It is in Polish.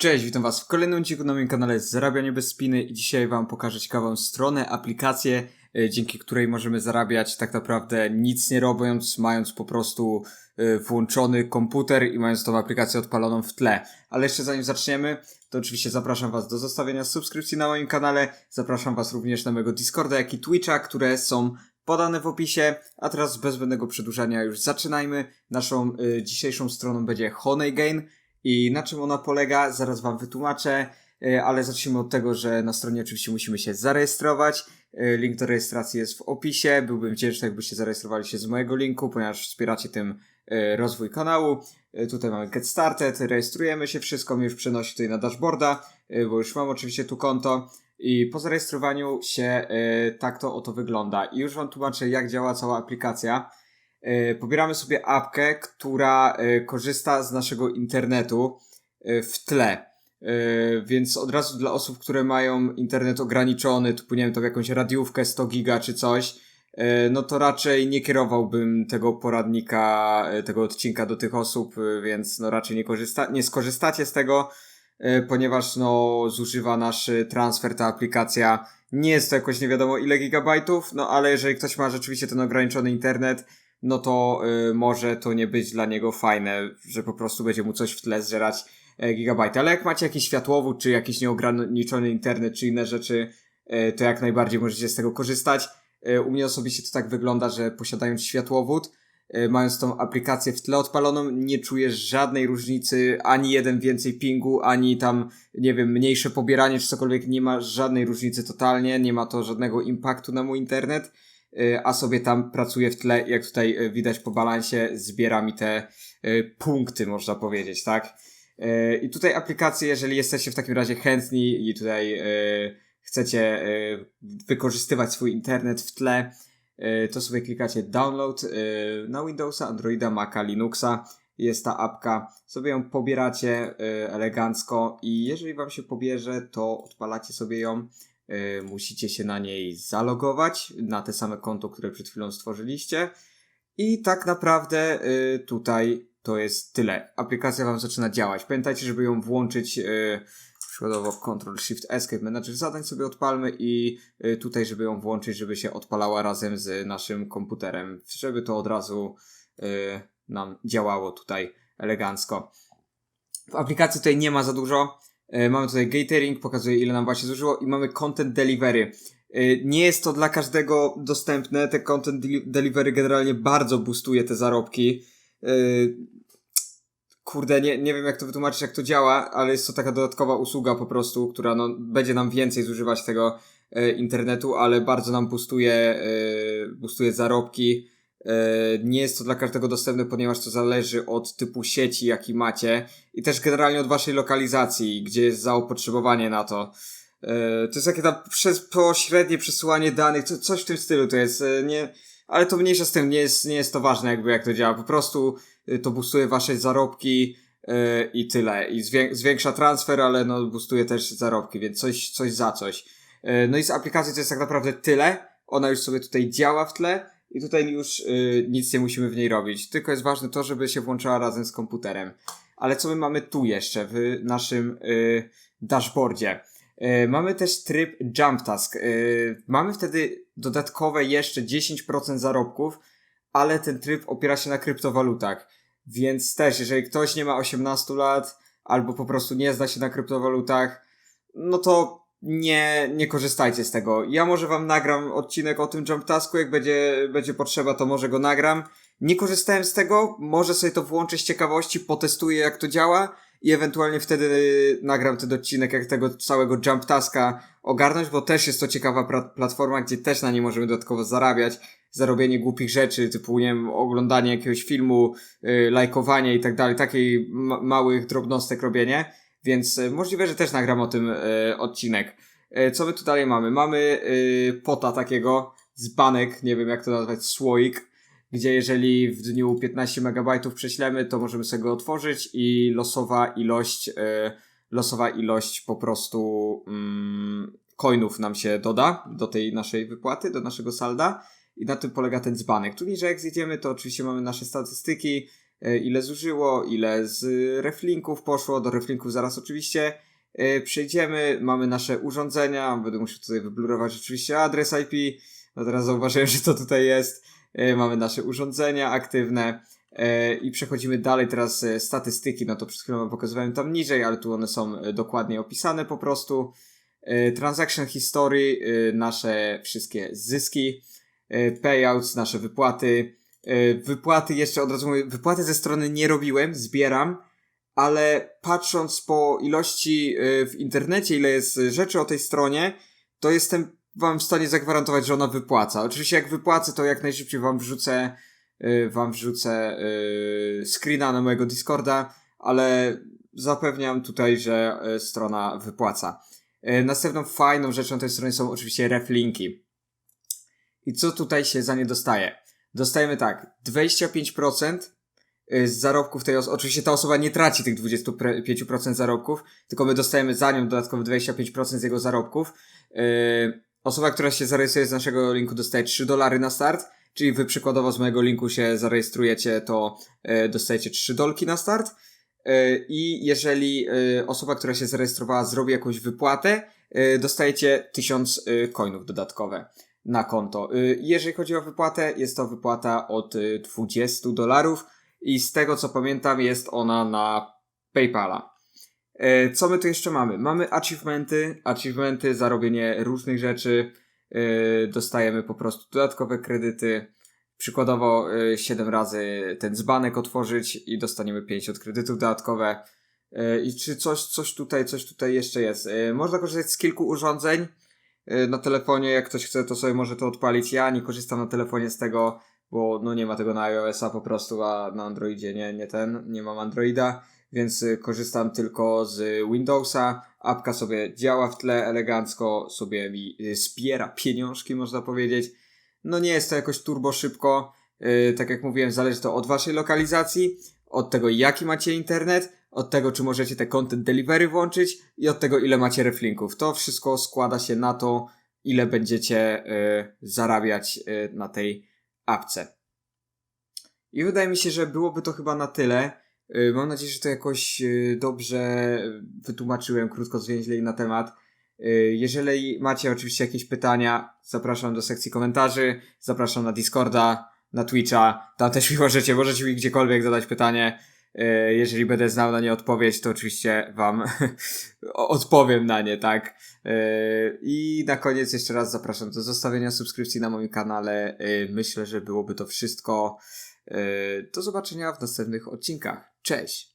Cześć, witam was w kolejnym odcinku na moim kanale Zarabianie bez spiny i dzisiaj wam pokażę ciekawą stronę, aplikację, e, dzięki której możemy zarabiać tak naprawdę nic nie robiąc, mając po prostu e, włączony komputer i mając tą aplikację odpaloną w tle. Ale jeszcze zanim zaczniemy, to oczywiście zapraszam was do zostawienia subskrypcji na moim kanale, zapraszam was również na mojego Discorda, jak i Twitcha, które są podane w opisie, a teraz bez zbędnego przedłużania już zaczynajmy. Naszą y, dzisiejszą stroną będzie Honeygain i na czym ona polega, zaraz wam wytłumaczę, y, ale zacznijmy od tego, że na stronie oczywiście musimy się zarejestrować. Y, link do rejestracji jest w opisie. Byłbym wdzięczny, jakbyście zarejestrowali się z mojego linku, ponieważ wspieracie tym y, rozwój kanału. Tutaj mamy Get Started, rejestrujemy się, wszystko mi już przenosi tutaj na dashboarda, bo już mam oczywiście tu konto. I po zarejestrowaniu się tak to oto wygląda. I już Wam tłumaczę, jak działa cała aplikacja. Y, pobieramy sobie apkę, która y, korzysta z naszego internetu y, w tle. Więc od razu dla osób, które mają internet ograniczony, typu nie wiem, to w jakąś radiówkę 100 giga czy coś, no to raczej nie kierowałbym tego poradnika, tego odcinka do tych osób, więc no raczej nie, korzysta nie skorzystacie z tego ponieważ no zużywa nasz transfer ta aplikacja. Nie jest to jakoś nie wiadomo ile gigabajtów, no ale jeżeli ktoś ma rzeczywiście ten ograniczony internet, no to y, może to nie być dla niego fajne, że po prostu będzie mu coś w tle zżerać e, gigabajty. Ale jak macie jakiś światłowód, czy jakiś nieograniczony internet, czy inne rzeczy, e, to jak najbardziej możecie z tego korzystać. E, U mnie osobiście to tak wygląda, że posiadając światłowód, mając tą aplikację w tle odpaloną, nie czujesz żadnej różnicy, ani jeden więcej pingu, ani tam, nie wiem, mniejsze pobieranie czy cokolwiek, nie ma żadnej różnicy totalnie, nie ma to żadnego impaktu na mój internet, a sobie tam pracuję w tle, jak tutaj e, widać po balansie, zbiera mi te e, punkty, można powiedzieć, tak? I tutaj aplikacje, jeżeli jesteście w takim razie chętni i tutaj chcecie wykorzystywać swój internet w tle, to sobie klikacie download na Windowsa, Androida, Maca, Linuxa. Jest ta apka, sobie ją pobieracie elegancko i jeżeli wam się pobierze, to odpalacie sobie ją. E, Musicie się na niej zalogować na te same konto, które przed chwilą stworzyliście. I tak naprawdę y, tutaj to jest tyle. Aplikacja Wam zaczyna działać. Pamiętajcie, żeby ją włączyć, y, przykładowo Ctrl Shift Escape Manager zadań sobie odpalmy i y, tutaj, żeby ją włączyć, żeby się odpalała razem z naszym komputerem, żeby to od razu y, nam działało tutaj elegancko. W aplikacji tutaj nie ma za dużo. Y, Mamy tutaj gatering, pokazuje ile nam właśnie zużyło i mamy content delivery. Y, Nie jest to dla każdego dostępne. Te content deli- delivery generalnie bardzo boostuje te zarobki. Y, Kurde, nie, nie wiem jak to wytłumaczyć, jak to działa, ale jest to taka dodatkowa usługa po prostu, która no, będzie nam więcej zużywać tego e, internetu, ale bardzo nam boostuje, e, boostuje zarobki. E, nie jest to dla każdego dostępne, ponieważ to zależy od typu sieci, jaki macie i też generalnie od waszej lokalizacji, gdzie jest zaopotrzebowanie na to. E, to jest takie tam przez, pośrednie przesyłanie danych, co, coś w tym stylu to jest, e, nie, ale to mniejsza z tym, nie jest, nie jest to ważne jakby jak to działa, po prostu to boostuje wasze zarobki i tyle. I zwię- zwiększa transfer, ale no boostuje też zarobki, więc coś, coś za coś. No i z aplikacji to jest tak naprawdę tyle. Ona już sobie tutaj działa w tle i tutaj już yy, nic nie musimy w niej robić. Tylko jest ważne to, żeby się włączała razem z komputerem. Ale co my mamy tu jeszcze w naszym yy, dashboardzie? Yy, mamy też tryb Jump Task. Yy, mamy wtedy dodatkowe jeszcze 10% zarobków, ale ten tryb opiera się na kryptowalutach. Więc też, jeżeli ktoś nie ma 18 lat, albo po prostu nie zna się na kryptowalutach, no to nie, nie korzystajcie z tego. Ja może wam nagram odcinek o tym Jump Tasku, jak będzie, będzie potrzeba, to może go nagram. Nie korzystałem z tego, może sobie to włączę z ciekawości, potestuję jak to działa i ewentualnie wtedy y, nagram ten odcinek, jak tego całego Jump Taska ogarnąć, bo też jest to ciekawa platforma, gdzie też na niej możemy dodatkowo zarabiać. Zarobienie głupich rzeczy, typu, nie wiem, oglądanie jakiegoś filmu, y, lajkowanie i tak dalej, takiej ma- małych drobnostek robienie. Więc y, możliwe, że też nagram o tym y, odcinek. Y, co my tu dalej mamy? Mamy pota takiego, dzbanek, nie wiem jak to nazwać, słoik, gdzie jeżeli w dniu 15 MB prześlemy, to możemy sobie go otworzyć i losowa ilość, losowa ilość po prostu mm, coinów nam się doda do tej naszej wypłaty, do naszego salda i na tym polega ten dzbanek. Tu niżej jak zjedziemy, to oczywiście mamy nasze statystyki, e, ile zużyło, ile z reflinków poszło, do reflinków zaraz oczywiście e, przejdziemy, mamy nasze urządzenia, będę musiał tutaj wyblurować oczywiście adres IP, no teraz zauważyłem, że to tutaj jest, E, mamy nasze urządzenia aktywne e, i przechodzimy dalej. Teraz e, statystyki, no to przed chwilą pokazywałem tam niżej, ale tu one są e, dokładnie opisane po prostu. E, Transaction history, e, nasze wszystkie zyski, e, payouts, nasze wypłaty. E, Wypłaty jeszcze od razu mówię, wypłaty ze strony nie robiłem, zbieram, ale patrząc po ilości e, w internecie, ile jest rzeczy o tej stronie, to jestem wam w stanie zagwarantować, że ona wypłaca. Oczywiście jak wypłacę, to jak najszybciej wam wrzucę e, wam wrzucę screena na mojego Discorda, ale zapewniam tutaj, że strona wypłaca. Następną fajną rzeczą tej stronie są oczywiście reflinki. I co tutaj się za nie dostaje? Dostajemy tak, 25% z zarobków tej osoby. Oczywiście ta osoba nie traci tych 25% zarobków, tylko my dostajemy za nią dodatkowo 25% z jego zarobków. Yy, osoba, która się zarejestruje z naszego linku dostaje 3 dolary na start, czyli wy przykładowo z mojego linku się zarejestrujecie, to yy, dostajecie 3 dolki na start. I jeżeli osoba, która się zarejestrowała, zrobi jakąś wypłatę, dostajecie 1000 yy, coinów dodatkowe na konto. Yy, Jeżeli chodzi o wypłatę, jest to wypłata od yy, 20 dolarów i z tego co pamiętam jest ona na PayPala. E, Co my tu jeszcze mamy? Mamy achievementy, achievementy za robienie różnych rzeczy. Dostajemy po prostu dodatkowe kredyty. Przykładowo e, 7 razy ten dzbanek otworzyć i dostaniemy 50 kredytów dodatkowe. I czy coś, coś tutaj, coś tutaj jeszcze jest? Można korzystać z kilku urządzeń na telefonie. Jak ktoś chce, to sobie może to odpalić. Ja nie korzystam na telefonie z tego, bo no nie ma tego na iOS-a po prostu, a na Androidzie nie, nie ten, nie mam Androida więc y, korzystam tylko z Windowsa. Apka sobie działa w tle elegancko, sobie mi y, zbiera pieniążki, można powiedzieć. No nie jest to jakoś turbo szybko. Tak jak mówiłem, zależy to od waszej lokalizacji, od tego jaki macie internet, od tego czy możecie te content delivery włączyć i od tego ile macie reflinków. To wszystko składa się na to, ile będziecie yy, zarabiać yy, na tej apce. I wydaje mi się, że byłoby to chyba na tyle. Y, Mam nadzieję, że to jakoś y, dobrze wytłumaczyłem krótko zwięźlej na temat. Y, Jeżeli macie oczywiście jakieś pytania, zapraszam do sekcji komentarzy, zapraszam na Discorda, na Twitcha, tam też mi możecie, możecie mi gdziekolwiek zadać pytanie. Y, Jeżeli będę znał na nie odpowiedź, to oczywiście wam odpowiem na nie, tak? Y, I na koniec jeszcze raz zapraszam do zostawienia subskrypcji na moim kanale. Y, Myślę, że byłoby to wszystko. Do zobaczenia w następnych odcinkach. Cześć!